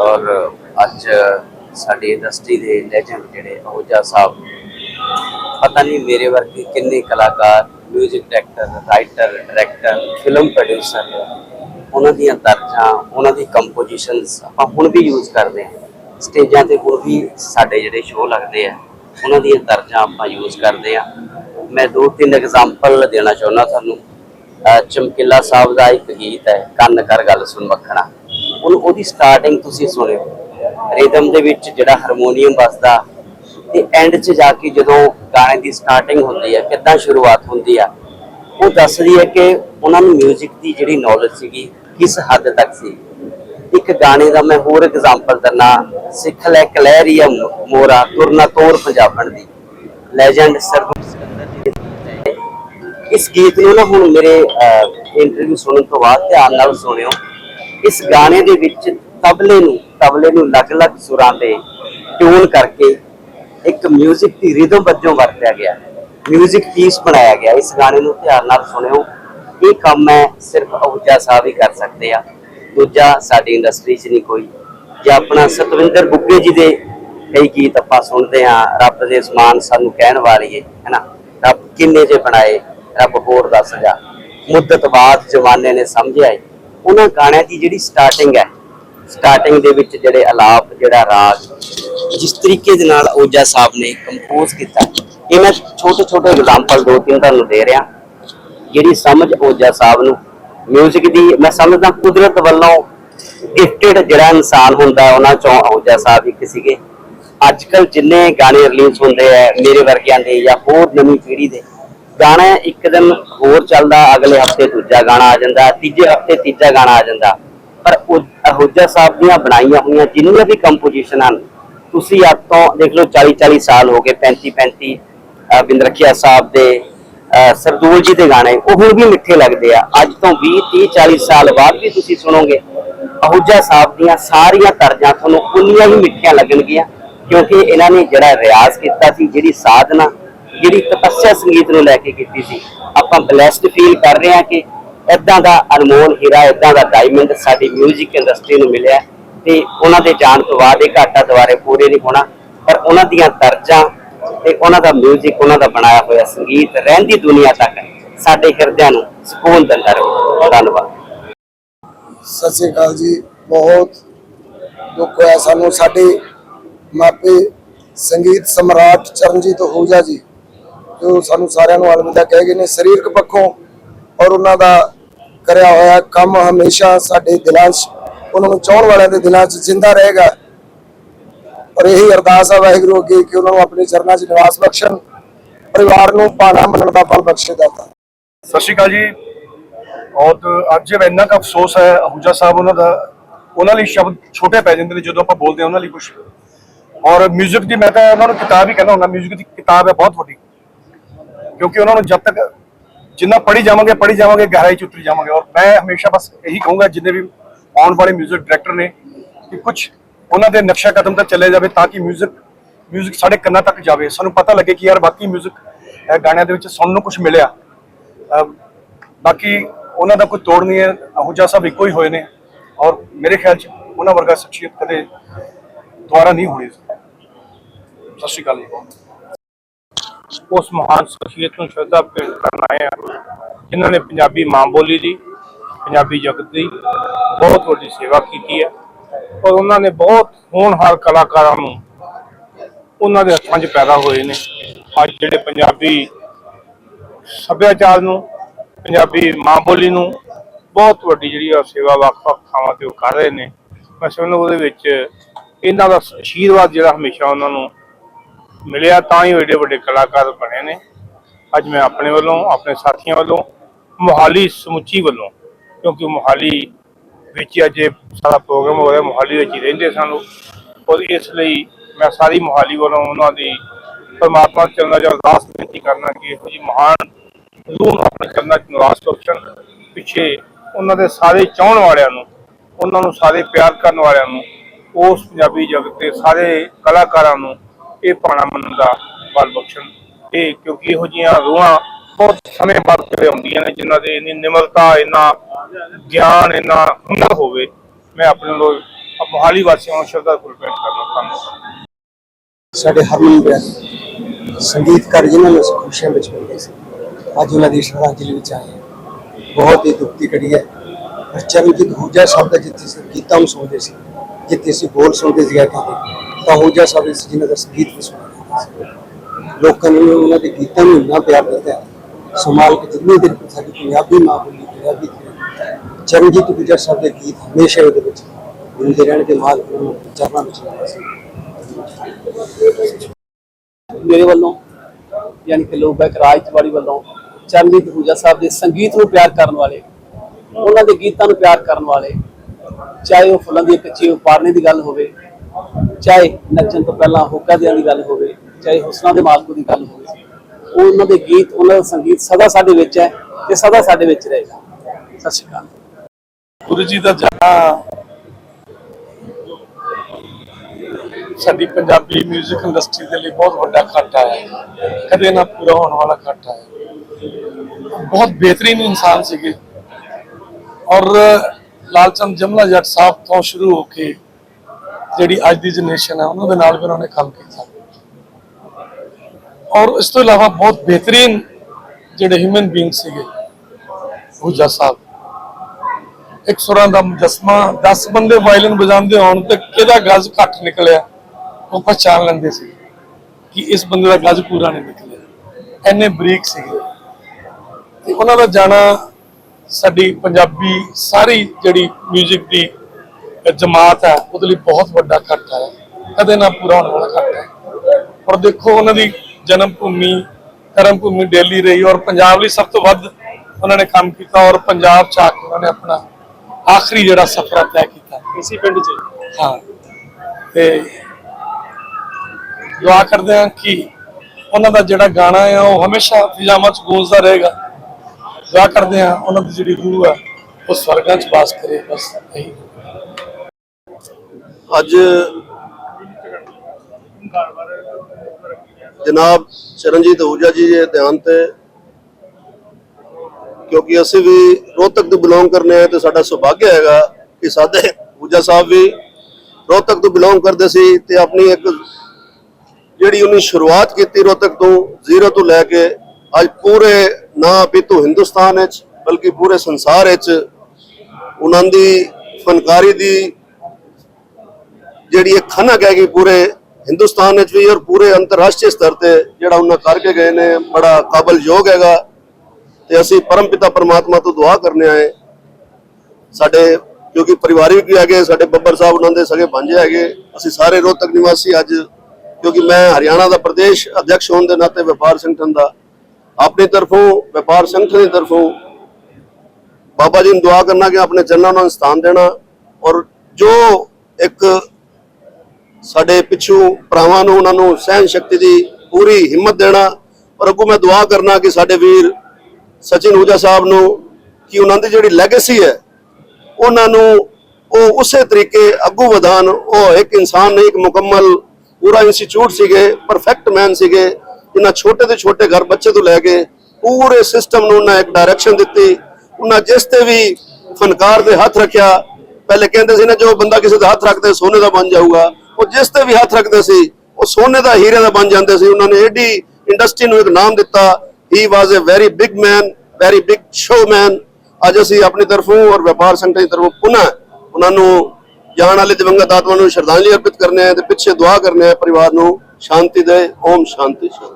ਔਰ ਅੱਜ ਸਾਡੀ ਇੰਡਸਟਰੀ ਦੇ ਲੈਜੈਂਡ ਜਿਹੜੇ ਅਹੂਜਾ ਸਾਹਿਬ, ਪਤਾ ਨਹੀਂ ਮੇਰੇ ਵਰਗੇ ਕਿੰਨੇ ਕਲਾਕਾਰ 뮤직 director writer director film producer ਉਹਨਾਂ ਦੀਆਂ ਤਰਜਾਂ, ਉਹਨਾਂ ਦੀ ਕੰਪੋਜੀਸ਼ਨਸ ਆਪਾਂ ਹੁਣ ਵੀ ਯੂਜ਼ ਕਰਦੇ ਹਾਂ। ਸਟੇਜਾਂ ਤੇ ਹੁਣ ਵੀ ਸਾਡੇ ਜਿਹੜੇ ਸ਼ੋਅ ਲੱਗਦੇ ਆ, ਉਹਨਾਂ ਦੀਆਂ ਤਰਜਾਂ ਆਪਾਂ ਯੂਜ਼ ਕਰਦੇ ਆ ਮੈਂ ਦੋ ਤਿੰਨ ਐਗਜ਼ਾਮਪਲ ਦੇਣਾ ਚਾਹੁੰਦਾ ਤੁਹਾਨੂੰ। ਚਮਕੀਲਾ ਸਾਹਿਬ ਦਾ ਇੱਕ ਗੀਤ ਹੈ, ਕੰਨ ਕਰ ਗੱਲ ਸੁਣ ਮੱਖਣਾ ਉਹਨੂੰ ਉਹਦੀ ਸਟਾਰਟਿੰਗ ਤੁਸੀਂ ਸੁਣਿਓ। ਰਿਦਮ ਦੇ ਵਿੱਚ ਜਿਹੜਾ ਹਾਰਮੋਨੀਅਮ ਵੱਜਦਾ, ਤੇ ਐਂਡ 'ਚ ਜਾ ਕੇ ਜਦੋਂ ਗਾਣੇ ਦੀ ਸਟਾਰਟਿੰਗ ਹੁੰਦੀ ਹੈ ਕਿੱਦਾਂ ਸ਼ੁਰੂਆਤ ਹੁੰਦੀ ਆ, ਉਹ ਦੱਸਦੀ ਹੈ ਕਿ ਉਹਨਾਂ ਨੂੰ 뮤직 ਦੀ ਜਿਹੜੀ ਨੌਲੇਜ ਸੀਗੀ, ਕਿਸ ਹੱਦ ਤੱਕ ਸੀ। ਇੱਕ ਗਾਣੇ ਦਾ ਮੈਂ ਹੋਰ ਐਗਜ਼ਾਮਪਲ ਦਿੰਨਾ ਸਿੱਖ ਲੈ ਕਲੈਰੀਆ ਮੋਰਾ, ਤੁਰਨਾ ਤੋਰ ਪੰਜਾਬਣ ਦੀ। ਲੈਜੈਂਡ ਸਰਗੁਣ ਸਿਕੰਦਰ ਜੀ ਇਸ ਗੀਤ ਨੂੰ ਨਾ ਹੁਣ ਮੇਰੇ ਇੰਟਰਵਿਊ ਸੁਣਨ ਤੋਂ ਬਾਅਦ ਧਿਆਨ ਨਾਲ ਸੁਣਿਓ। ਇਸ ਗਾਣੇ ਦੇ ਵਿੱਚ ਤਬਲੇ ਨੂੰ ਤਬਲੇ ਨੂੰ ਅਲੱਗ-ਅਲੱਗ ਸੁਰਾਂ ਤੇ ਟਿਊਨ ਕਰਕੇ ਇੱਕ 뮤직 ਦੀ ਰਿਦਮ ਵਜੋਂ ਵਰਤਿਆ ਗਿਆ 뮤직 ਪੀਸ ਬਣਾਇਆ ਗਿਆ ਇਸ ਗਾਣੇ ਨੂੰ ਧਿਆਨ ਨਾਲ ਸੁਣਿਓ ਇਹ ਕੰਮ ਹੈ ਸਿਰਫ ਅਹੁਜਾ ਸਾਹਿਬ ਹੀ ਕਰ ਸਕਦੇ ਆ ਦੂਜਾ ਸਾਡੀ ਇੰਡਸਟਰੀ 'ਚ ਨਹੀਂ ਕੋਈ ਜੇ ਆਪਣਾ ਸਤਵਿੰਦਰ ਬੁੱਗੇ ਜੀ ਦੇ ਕਈ ਗੀਤ ਆਪਾਂ ਸੁਣਦੇ ਆ ਰੱਬ ਦੇ ਸਮਾਨ ਸਾਨੂੰ ਕਹਿਣ ਵਾਲੀਏ ਹੈਨਾ ਰੱਬ ਕਿੰਨੇ ਜੇ ਬਣਾਏ ਰੱਬ ਹੋਰ ਦੱਸ ਜਾ ਮੁੱਦਤ ਬਾਅਦ ਜਮਾਨੇ ਨੇ ਸਮਝਿਆ ਏ ਉਹਨਾਂ ਗਾਣਿਆਂ ਦੀ ਜਿਹੜੀ ਸਟਾਰਟਿੰਗ ਹੈ ਸਟਾਰਟਿੰਗ ਦੇ ਵਿੱਚ ਜਿਹੜੇ ਆਲਾਪ ਜਿਹੜਾ ਰਾਗ, ਜਿਸ ਤਰੀਕੇ ਦੇ ਨਾਲ ਓਜਾ ਸਾਹਿਬ ਨੇ ਕੰਪੋਜ਼ ਕੀਤਾ। ਇਹ ਮੈਂ ਛੋਟੇ ਛੋਟੇ ਐਗਜ਼ਾਮਪਲ ਦੋ ਤਿੰਨ ਤੁਹਾਨੂੰ ਦੇ ਰਿਹਾ। ਜਿਹੜੀ ਸਮਝ ਓਜਾ ਸਾਹਿਬ ਨੂੰ 뮤직 ਦੀ, ਮੈਂ ਸਮਝਦਾ ਕੁਦਰਤ ਵੱਲੋਂ ਗਿਫਟਡ ਜਿਹੜਾ ਇਨਸਾਨ ਹੁੰਦਾ, ਉਹਨਾਂ ਚੋਂ ਓਜਾ ਸਾਹਿਬ ਇੱਕ ਸੀਗੇ। ਅੱਜ ਕੱਲ ਜਿੰਨੇ ਗਾਣੇ ਰਿਲੀਜ਼ ਹੁੰਦੇ ਆ, ਮੇਰੇ ਵਰਗਿਆਂ ਦੇ ਜਾਂ ਹੋਰ ਨਵੀਂ ਪੀੜ੍ਹੀ ਦੇ ਗਾਣਾ ਇੱਕ ਦਿਨ ਹੋਰ ਚੱਲਦਾ, ਅਗਲੇ ਹਫ਼ਤੇ ਦੂਜਾ ਗਾਣਾ ਆ ਜਾਂਦਾ, ਤੀਜੇ ਹਫ਼ਤੇ ਤੀਜਾ ਗਾਣਾ ਆ ਜਾਂਦਾ। ਪਰ ਹੁਜਾ ਸਾਹਿਬ ਦੀਆਂ ਬਣਾਈਆਂ ਹੋਈਆਂ ਜਿੰਨੀਆਂ ਵੀ ਕੰਪੋਜੀਸ਼ਨ ਹਨ, ਤੁਸੀਂ ਅੱਜ ਤੋਂ ਦੇਖ ਲਓ 40 40 ਸਾਲ ਹੋ ਗਏ 35 35 ਅਹ ਸਾਹਿਬ ਦੇ ਸਰਦੂਲ ਜੀ ਦੇ ਗਾਣੇ, ਉਹ ਹੁਣ ਵੀ ਮਿੱਠੇ ਲੱਗਦੇ ਆ। ਅੱਜ ਤੋਂ 20 30 40 ਸਾਲ ਬਾਅਦ ਵੀ ਤੁਸੀਂ ਸੁਣੋਗੇ, ਅਹੁਜਾ ਸਾਹਿਬ ਦੀਆਂ ਸਾਰੀਆਂ ਤਰਜ਼ਾਂ ਤੁਹਾਨੂੰ ਉਨੀਆਂ ਹੀ ਮਿੱਠੀਆਂ ਲੱਗਣਗੀਆਂ, ਕਿਉਂਕਿ ਇਹਨਾਂ ਨੇ ਜਿਹੜਾ ਰਿਆਜ਼ ਕੀਤਾ ਸੀ, ਜਿਹੜੀ ਸਾਧਨਾ ਜਿਹੜੀ ਤਪੱਸਿਆ ਸੰਗੀਤ ਨੂੰ ਲੈ ਕੇ ਕੀਤੀ ਸੀ ਆਪਾਂ ਬਲੈਸਡ ਫੀਲ ਕਰ ਰਹੇ ਹਾਂ ਕਿ ਇਦਾਂ ਦਾ ਅਨਮੋਲ ਹੀਰਾ ਇਦਾਂ ਦਾ ਡਾਇਮੰਡ ਸਾਡੀ 뮤직 ਇੰਡਸਟਰੀ ਨੂੰ ਮਿਲਿਆ ਤੇ ਉਹਨਾਂ ਦੇ ਜਾਣ ਤੋਂ ਬਾਅਦ ਇਹ ਘਾਟਾ ਦੁਬਾਰੇ ਪੂਰੇ ਨਹੀਂ ਹੋਣਾ ਪਰ ਉਹਨਾਂ ਦੀਆਂ ਤਰਜ਼ਾਂ ਤੇ ਉਹਨਾਂ ਦਾ 뮤직 ਉਹਨਾਂ ਦਾ ਬਣਾਇਆ ਹੋਇਆ ਸੰਗੀਤ ਰਹਿੰਦੀ ਦੁਨੀਆ ਤੱਕ ਸਾਡੇ ਹਿਰਦਿਆਂ ਨੂੰ ਸਕੂਨ ਦਿੰਦਾ ਰਹੇ ਧੰਨਵਾਦ ਸਤਿ ਸ੍ਰੀ ਅਕਾਲ ਜੀ ਬਹੁਤ ਦੁੱਖ ਹੋਇਆ ਸਾਨੂੰ ਸਾਡੇ ਮਾਪੇ ਸੰਗੀਤ ਸਮਰਾਟ ਚਰਨਜੀਤ ਅਹੂਜਾ ਜੀ ਜੋ ਸਾਨੂੰ ਸਾਰਿਆਂ ਨੂੰ ਅਲਵਿਦਾ ਕਹਿ ਗਏ ਨੇ ਸਰੀਰਕ ਪੱਖੋਂ ਔਰ ਉਹਨਾਂ ਦਾ ਕਰਿਆ ਹੋਇਆ ਕੰਮ ਹਮੇਸ਼ਾ ਸਾਡੇ ਦਿਲਾਂ 'ਚ ਉਹਨਾਂ ਨੂੰ ਚਾਹਣ ਵਾਲਿਆਂ ਦੇ ਦਿਲਾਂ 'ਚ ਜ਼ਿੰਦਾ ਰਹੇਗਾ ਔਰ ਇਹੀ ਅਰਦਾਸ ਹੈ ਵਾਹਿਗੁਰੂ ਅੱਗੇ ਕਿ ਉਹਨਾਂ ਨੂੰ ਆਪਣੇ ਚਰਨਾਂ 'ਚ ਨਿਵਾਸ ਬਖਸ਼ਣ ਪਰਿਵਾਰ ਨੂੰ ਪਾਣਾ ਮੰਨਣ ਦਾ ਫਲ ਬਖਸ਼ੇ ਦਾਤਾ ਸਤਿ ਸ਼੍ਰੀ ਅਕਾਲ ਜੀ ਔਰ ਅੱਜ ਇੰਨਾ ਕੁ ਅਫਸੋਸ ਹੈ ਅਹੂਜਾ ਸਾਹਿਬ ਉਹਨਾਂ ਦਾ ਉਹਨਾਂ ਲਈ ਸ਼ਬਦ ਛੋਟੇ ਪੈ ਜਾਂਦੇ ਨੇ ਜਦੋਂ ਆਪਾਂ ਬੋਲਦੇ ਹਾਂ ਉਹਨਾਂ ਲਈ ਕੁਝ ਔਰ 뮤직 ਦੀ ਮੈਂ ਤਾਂ ਉਹਨਾਂ ਨੂੰ ਕਿਤਾਬ ਹੀ ਕਹਿੰਦਾ ਹੁੰਦਾ 뮤직 ਦੀ ਕਿਤਾਬ ਹੈ ਬਹੁਤ ਵੱਡੀ ਕਿਉਂਕਿ ਉਹਨਾਂ ਨੂੰ ਜਦ ਤੱਕ ਜਿੰਨਾ ਪੜ੍ਹੀ ਜਾਵਾਂਗੇ ਪੜ੍ਹੀ ਜਾਵਾਂਗੇ ਗਹਿਰਾਈ ਚ ਉਤਰੀ ਜਾਵਾਂਗੇ ਔਰ ਮੈਂ ਹਮੇਸ਼ਾ ਬਸ ਇਹੀ ਕਹੂੰਗਾ ਜਿੰਨੇ ਵੀ ਆਉਣ ਵਾਲੇ 뮤직 ਡਾਇਰੈਕਟਰ ਨੇ ਕਿ ਕੁਝ ਉਹਨਾਂ ਦੇ ਨਕਸ਼ਾ ਕਦਮ ਤੇ ਚੱਲੇ ਜਾਵੇ ਤਾਂ ਕਿ 뮤직 뮤직 ਸਾਡੇ ਕੰਨਾਂ ਤੱਕ ਜਾਵੇ ਸਾਨੂੰ ਪਤਾ ਲੱਗੇ ਕਿ ਯਾਰ ਬਾਕੀ 뮤직 ਗਾਣਿਆਂ ਦੇ ਵਿੱਚ ਸੁਣਨ ਨੂੰ ਕੁਝ ਮਿਲਿਆ ਅਹ ਬਾਕੀ ਉਹਨਾਂ ਦਾ ਕੋਈ ਤੋੜ ਨਹੀਂ ਹੈ ਅਹੂਜਾ ਸਾਹਿਬ ਇੱਕੋ ਹੀ ਹੋਏ ਨੇ ਔਰ ਮੇਰੇ ਖਿਆਲ ਚ ਉਹਨਾਂ ਵਰਗਾ ਸ਼ਖਸੀਅਤ ਕਦੇ ਦੁਬਾਰਾ ਨਹੀਂ ਹੋਣੀ ਸਤਿ ਸ਼੍ਰੀ ਅਕਾਲ ਜੀ ਉਸ ਮਹਾਨ ਸ਼ਖਸੀਅਤ ਨੂੰ ਸ਼ਰਧਾ ਭੇਟ ਕਰਨ ਆਏ ਆ ਜਿਨ੍ਹਾਂ ਨੇ ਪੰਜਾਬੀ ਮਾਂ ਬੋਲੀ ਦੀ, ਪੰਜਾਬੀ ਜਗਤ ਦੀ ਬਹੁਤ ਵੱਡੀ ਸੇਵਾ ਕੀਤੀ ਹੈ ਔਰ ਉਹਨਾਂ ਨੇ ਬਹੁਤ ਹੋਣਹਾਰ ਕਲਾਕਾਰਾਂ ਨੂੰ ਉਹਨਾਂ ਦੇ ਹੱਥਾਂ 'ਚ ਪੈਦਾ ਹੋਏ ਨੇ। ਅੱਜ ਜਿਹੜੇ ਪੰਜਾਬੀ ਸੱਭਿਆਚਾਰ ਨੂੰ, ਪੰਜਾਬੀ ਮਾਂ ਬੋਲੀ ਨੂੰ ਬਹੁਤ ਵੱਡੀ ਜਿਹੜੀ ਆ ਸੇਵਾ ਵੱਖ-ਵੱਖ ਥਾਵਾਂ ਤੇ ਉਹ ਕਰ ਰਹੇ ਨੇ। ਮੈਂ ਸਮਝਦਾ ਉਹਦੇ ਵਿੱਚ ਇਹਨਾਂ ਦਾ ਆਸ਼ੀਰਵਾਦ ਜਿਹੜਾ ਹਮੇਸ਼ਾ ਉਹਨਾਂ ਨੂੰ ਮਿਲਿਆ ਤਾਂ ਹੀ ਉਹ ਏਡੇ ਵੱਡੇ ਕਲਾਕਾਰ ਬਣੇ ਨੇ ਅੱਜ ਮੈਂ ਆਪਣੇ ਵੱਲੋਂ, ਆਪਣੇ ਸਾਥੀਆਂ ਵੱਲੋਂ, ਮੁਹਾਲੀ ਸਮੁੱਚੀ ਵੱਲੋਂ, ਕਿਉਂਕਿ ਮੁਹਾਲੀ ਵਿੱਚ ਅੱਜ ਇਹ ਸਾਰਾ ਪ੍ਰੋਗਰਾਮ ਹੋ ਰਿਹਾ, ਮੁਹਾਲੀ ਵਿੱਚ ਹੀ ਰਹਿੰਦੇ ਸਨ ਉਹ। ਔਰ ਇਸ ਲਈ ਮੈਂ ਸਾਰੀ ਮੁਹਾਲੀ ਵੱਲੋਂ ਉਹਨਾਂ ਦੀ ਪਰਮਾਤਮਾ ਚਰਨਾਂ ਜਾਂ ਅਰਦਾਸ ਬੇਨਤੀ ਕਰਨਾ ਕਿ ਇਹੋ ਜਿਹੀ ਮਹਾਨ ਰੂਹ ਨੂੰ ਆਪਣੇ ਚਰਨਾਂ 'ਚ ਨਿਵਾਸ ਬਖਸ਼ਣ ਪਿੱਛੇ ਉਹਨਾਂ ਦੇ ਸਾਰੇ ਚਾਹਣ ਵਾਲਿਆਂ ਨੂੰ, ਉਹਨਾਂ ਨੂੰ ਸਾਰੇ ਪਿਆਰ ਕਰਨ ਵਾਲਿਆਂ ਨੂੰ, ਉਸ ਪੰਜਾਬੀ ਜਗਤ ਦੇ ਸਾਰੇ ਕਲਾਕਾਰਾਂ ਨੂੰ ਇਹ ਪਾਣਾ ਮੰਨਣ ਦਾ ਬਲ ਬਖਸ਼ਣ। ਇਹ ਕਿਉਂਕਿ ਇਹੋ ਜਿਹੀਆਂ ਰੂਹਾਂ ਬਹੁਤ ਸਮੇਂ ਬਾਅਦ ਕਦੇ ਆਉਂਦੀਆਂ ਨੇ, ਜਿਨ੍ਹਾਂ ਦੇ ਇੰਨੀ ਨਿਮਰਤਾ, ਇੰਨਾ ਗਿਆਨ, ਇੰਨਾ ਹੁਨਰ ਹੋਵੇ। ਮੈਂ ਆਪਣੇ ਲੋਕ ਮੋਹਾਲੀ ਵਾਸੀਆਂ ਨੂੰ ਸ਼ਰਧਾਪੂਰਵਕ ਭੇਟ ਕਰਨਾ ਧੰਨਵਾਦ ਸਾਡੇ ਹਰਮਨ ਪਿਆਰੇ ਸੰਗੀਤਕਾਰ ਜਿਨ੍ਹਾਂ ਨੂੰ ਅਸੀਂ ਖੁਸ਼ੀਆਂ ਵਿੱਚ ਮਿਲਦੇ ਸੀ, ਅੱਜ ਉਹਨਾਂ ਦੀ ਸ਼ਰਧਾਂਜਲੀ ਵਿੱਚ ਆਏ ਬਹੁਤ ਹੀ ਦੁੱਖ ਦੀ ਘੜੀ ਹੈ। ਪਰ ਚਰਨਜੀਤ ਹੂਜਾ ਸ਼ਬਦ ਜਿੱਥੇ ਅਸੀਂ ਗੀਤਾਂ ਨੂੰ ਸੁਣਦੇ ਸੀ, ਜਿੱਥੇ ਅਸੀਂ ਬੋਲ ਸੁਣਦੇ ਸੀ, ਗਾਇਕਾਂ ਦੇ। ਤਾਂ ਹੂਜਾ ਸ਼ਬਦ ਸੀ ਜਿਨ੍ਹਾਂ ਸੰਗੀਤ ਵੀ ਸੁਣਦੇ ਲੋਕਾਂ ਨੇ ਉਹਨਾਂ ਦੇ ਗੀਤਾਂ ਨੂੰ ਇੰਨਾ ਪਿਆਰ ਦਿੱਤਾ ਹੈ। ਸੰਭਾਲ ਜਿੰਨੀ ਦੇਰ ਸਾਡੀ ਪੰਜਾਬੀ ਮਾਂ ਬੋਲੀ ਪੰਜਾਬੀ ਚਰਨਜੀਤ ਹੂਜਾ ਸ਼ਬਦ ਦੇ ਗੀਤ ਹਮੇਸ਼ਾ ਉਹਦੇ ਵਿੱਚ ਗੁੰਦੇ ਰਹਿਣ ਦੇ ਮਾਲਕ ਚਰਨਾਂ ਵਿੱਚ ਲਾਉਂਦੇ ਸੀ। ਮੇਰੇ ਵੱਲੋਂ, ਯਾਨੀ ਕਿ ਲੋਕ ਬੈਕ ਰਾਜ ਤਿਵਾੜੀ ਵੱਲੋਂ ਚਰਨਜੀਤ ਹੂਜਾ ਸਾਹਿਬ ਦੇ ਸੰਗੀਤ ਨੂੰ ਪਿਆਰ ਕਰਨ ਵਾਲੇ, ਉਹਨਾਂ ਦੇ ਗੀਤਾਂ ਨੂੰ ਪਿਆਰ ਕਰਨ ਵਾਲੇ, ਚਾਹੇ ਉਹ ਫੁੱਲਾਂ ਦੀ ਕੱਚੀ ਉਪਾਰਨੇ ਦੀ ਗੱਲ ਹੋਵੇ ਚਾਹੇ ਨੱਚਣ ਤੋਂ ਪਹਿਲਾਂ ਹੋਕਾ ਦੇਣ ਦੀ ਗੱਲ ਹੋਵੇ, ਚਾਹੇ ਹੁਸਨਾ ਦੇ ਮਾਲਕੋ ਦੀ ਗੱਲ ਹੋਵੇ ਉਹਨਾਂ ਦੇ ਗੀਤ, ਉਹਨਾਂ ਦਾ ਸੰਗੀਤ ਸਦਾ ਸਾਡੇ ਵਿੱਚ ਹੈ ਤੇ ਸਦਾ ਸਾਡੇ ਵਿੱਚ ਰਹੇਗਾ। ਸਤਿ ਸ਼੍ਰੀ ਅਕਾਲ। ਗੁਰੂ ਜੀ ਦਾ ਜਾਣਾ ਸਾਡੀ ਪੰਜਾਬੀ 뮤직 ਇੰਡਸਟਰੀ ਦੇ ਲਈ ਬਹੁਤ ਵੱਡਾ ਘਾਟਾ ਹੈ। ਕਦੇ ਨਾ ਪੂਰਾ ਹੋਣ ਵਾਲਾ ਘਾਟਾ ਹੈ। ਬਹੁਤ ਬਿਹਤਰੀਨ ਇਨਸਾਨ ਸੀਗੇ। ਔਰ ਲਾਲਚੰਦ ਜਮਲਾ ਜੱਟ ਸਾਹਿਬ ਤੋਂ ਸ਼ੁਰੂ ਹੋ ਕੇ ਜਿਹੜੀ ਅੱਜ ਦੀ ਜਨਰੇਸ਼ਨ ਹੈ, ਉਹਨਾਂ ਦੇ ਨਾਲ ਵੀ ਉਹਨਾਂ ਨੇ ਕੰਮ ਕੀਤਾ। ਔਰ ਇਸ ਤੋਂ ਇਲਾਵਾ ਬਹੁਤ ਬਿਹਤਰੀਨ ਜਿਹੜੇ ਹਿਊਮਨ ਬੀਇੰਗ ਸੀਗੇ ਹੁਜਾ ਸਾਹਿਬ। ਇੱਕ ਸੁਰਾਂ ਦਾ ਮੁਜਸਮਾ 10 ਬੰਦੇ ਵਾਇਲਨ ਵਜਾਉਂਦੇ ਹੋਣ ਤੇ ਕਿਹਦਾ ਗਜ਼ ਘੱਟ ਨਿਕਲਿਆ, ਉਹ ਪਛਾਣ ਲੈਂਦੇ ਸੀ ਕਿ ਇਸ ਬੰਦੇ ਦਾ ਗਜ਼ ਪੂਰਾ ਨਹੀਂ ਨਿਕਲਿਆ। ਐਨੇ ਬਰੀਕ ਸੀਗੇ। ਤੇ ਉਹਨਾਂ ਦਾ ਜਾਣਾ ਸਾਡੀ ਪੰਜਾਬੀ ਸਾਰੀ ਜਿਹੜੀ 뮤직 ਦੀ ਜਮਾਤ ਹੈ ਉਹਦੇ ਲਈ ਬਹੁਤ ਵੱਡਾ ਘਾਟਾ ਹੈ। ਕਦੇ ਨਾ ਪੂਰਾ ਹੋਣ ਵਾਲਾ ਘਾਟਾ ਹੈ। ਔਰ ਦੇਖੋ ਉਹਨਾਂ ਦੀ ਜਨਮ ਭੂਮੀ ਕਰਮ ਭੂਮੀ ਦਿੱਲੀ ਰਹੀ ਔਰ ਪੰਜਾਬ ਲਈ ਸਭ ਤੋਂ ਵੱਧ ਉਹਨਾਂ ਨੇ ਕੰਮ ਕੀਤਾ ਔਰ ਪੰਜਾਬ ਚ ਆ ਕੇ ਉਹਨਾਂ ਨੇ ਆਪਣਾ ਆਖਰੀ ਜਿਹੜਾ ਸਫ਼ਰ ਤੈਅ ਕੀਤਾ। ਇਸੇ ਪਿੰਡ 'ਚ? ਹਾਂ। ਤੇ ਦੁਆ ਕਰਦੇ ਹਾਂ ਕਿ ਉਹਨਾਂ ਦਾ ਜਿਹੜਾ ਗਾਣਾ ਹੈ ਉਹ ਹਮੇਸ਼ਾ ਫਿਜ਼ਾਮਾਂ 'ਚ ਗੂੰਜਦਾ ਰਹੇਗਾ। ਦੁਆ ਕਰਦੇ ਹਾਂ ਉਹਨਾਂ ਦੀ ਜਿਹੜੀ ਰੂਹ ਹੈ ਉਹ ਸਵਰਗਾਂ 'ਚ ਵਾਸ ਕਰੇ ਬਸ ਇਹੀ। ਅੱਜ ਜਨਾਬ ਚਰਨਜੀਤ ਹੂਜਾ ਜੀ ਦੇ ਧਿਆਨ ਤੇ, ਕਿਉਂਕਿ ਅਸੀਂ ਵੀ ਰੋਹਤਕ ਤੋਂ ਬਿਲੋਂਗ ਕਰਨੇ ਆ ਤੇ ਸਾਡਾ ਸੁਭਾਗਿਆ ਹੈਗਾ ਕਿ ਸਾਡੇ ਹੂਜਾ ਸਾਹਿਬ ਵੀ ਰੋਹਤਕ ਤੋਂ ਬਿਲੋਂਗ ਕਰਦੇ ਸੀ ਤੇ ਆਪਣੀ ਇੱਕ ਜਿਹੜੀ ਉਹਨੇ ਸ਼ੁਰੂਆਤ ਕੀਤੀ ਰੋਹਤਕ ਤੋਂ, ਜ਼ੀਰੋ ਤੋਂ ਲੈ ਕੇ ਅੱਜ ਪੂਰੇ ਨਾ ਪਿੱਤੂ ਹਿੰਦੁਸਤਾਨ ਵਿੱਚ, ਬਲਕਿ ਪੂਰੇ ਸੰਸਾਰ ਵਿੱਚ, ਉਹਨਾਂ ਦੀ ਫਨਕਾਰੀ ਦੀ ਜਿਹੜੀ ਇਹ ਖਨਕ ਹੈਗੀ ਪੂਰੇ ਹਿੰਦੁਸਤਾਨ ਵਿੱਚ ਵੀ ਔਰ ਪੂਰੇ ਅੰਤਰਰਾਸ਼ਟਰੀ ਸਤਰ ਤੇ ਜਿਹੜਾ ਉਹਨਾਂ ਕਰਕੇ ਗਏ ਨੇ, ਬੜਾ ਕਾਬਲਯੋਗ ਹੈਗਾ। ਤੇ ਅਸੀਂ ਪਰਮਪਿਤਾ ਪਰਮਾਤਮਾ ਤੋਂ ਦੁਆ ਕਰਨੇ ਆਏ। ਸਾਡੇ ਕਿਉਂਕਿ ਪਰਿਵਾਰਿਕ ਵੀ ਹੈਗੇ, ਸਾਡੇ ਬੱਬਰ ਸਾਹਿਬ ਉਹਨਾਂ ਦੇ ਸਗੇ ਭਾਂਜੇ ਹੈਗੇ। ਅਸੀਂ ਸਾਰੇ ਰੋਹਤਕ ਨਿਵਾਸੀ ਅੱਜ, ਕਿਉਂਕਿ ਮੈਂ ਹਰਿਆਣਾ ਦਾ ਪ੍ਰਦੇਸ਼ ਅਧਿਕਸ਼ ਹੋਣ ਦੇ ਨਾਤੇ ਵਪਾਰ ਸੰਗਠਨ ਦਾ, ਆਪਣੀ ਤਰਫੋਂ, ਵਪਾਰ ਸੰਗਠਨ ਦੀ ਤਰਫੋਂ ਬਾਬਾ ਜੀ ਨੂੰ ਦੁਆ ਕਰਨਾ ਕਿ ਆਪਣੇ ਚਰਨਾਂ ਨੂੰ ਸਥਾਨ ਦੇਣਾ ਔਰ ਜੋ ਇੱਕ ਸਾਡੇ ਪਿੱਛੋਂ ਭਰਾਵਾਂ ਨੂੰ, ਉਹਨਾਂ ਨੂੰ ਸਹਿਨ ਸ਼ਕਤੀ ਦੀ ਪੂਰੀ ਹਿੰਮਤ ਦੇਣਾ। ਔਰ ਅੱਗੋਂ ਮੈਂ ਦੁਆ ਕਰਨਾ ਕਿ ਸਾਡੇ ਵੀਰ ਸਚਿਨ ਊਜਾ ਸਾਹਿਬ ਨੂੰ ਕਿ ਉਹਨਾਂ ਦੀ ਜਿਹੜੀ ਲੈਗੇਸੀ ਹੈ, ਉਹਨਾਂ ਨੂੰ ਉਹ ਉਸੇ ਤਰੀਕੇ ਅੱਗੋਂ ਵਧਾਣ ਉਹ ਇੱਕ ਇਨਸਾਨ ਨਹੀਂ ਇੱਕ ਮੁਕੰਮਲ ਪੂਰਾ ਇੰਸਟੀਚਿਊਟ ਸੀਗੇ ਪਰਫੈਕਟ ਮੈਨ ਸੀਗੇ। ਇਹਨਾਂ ਛੋਟੇ ਤੋਂ ਛੋਟੇ ਘਰ ਬੱਚੇ ਤੋਂ ਲੈ ਕੇ ਪੂਰੇ ਸਿਸਟਮ ਨੂੰ ਉਹਨਾਂ ਇੱਕ ਡਾਇਰੈਕਸ਼ਨ ਦਿੱਤੀ। ਉਹਨਾਂ ਜਿਸ ਤੇ ਵੀ ਫਨਕਾਰ ਦੇ ਹੱਥ ਰੱਖਿਆ, ਪਹਿਲੇ ਕਹਿੰਦੇ ਸੀ ਨਾ, ਜੋ ਬੰਦਾ ਕਿਸੇ ਦੇ ਹੱਥ ਰੱਖਦੇ, ਸੋਨੇ ਦਾ ਬਣ ਜਾਊਗਾ। ਉਹ ਜਿਸ ਤੇ ਵੀ ਹੱਥ ਰੱਖਦੇ ਸੀ, ਉਹ ਸੋਨੇ ਦਾ ਹੀਰੇ ਦਾ ਬਣ ਜਾਂਦੇ ਸੀ। ਉਹਨਾਂ ਨੇ ਏਡੀ ਇੰਡਸਟਰੀ ਨੂੰ ਇੱਕ ਨਾਮ ਦਿੱਤਾ। He was a very big man very big showman ਅੱਜ ਅਸੀਂ ਆਪਣੀ ਤਰਫੋਂ ਔਰ ਵਪਾਰ ਸੰਗਠਨ ਦੀ ਤਰਫੋਂ ਪੁਨः ਉਹਨਾਂ ਨੂੰ ਜਾਣ ਵਾਲੇ ਦਿਵੰਗਤ ਆਤਮਾ ਨੂੰ ਸ਼ਰਧਾਂਜਲੀ ਅਰਪਿਤ ਕਰਨੇ ਆ ਤੇ ਪਿੱਛੇ ਦੁਆ ਕਰਨੇ ਆ ਪਰਿਵਾਰ ਨੂੰ। ਸ਼ਾਂਤੀ ਦੇ, ਓਮ ਸ਼ਾਂਤੀ ਸ਼ਾਂਤੀ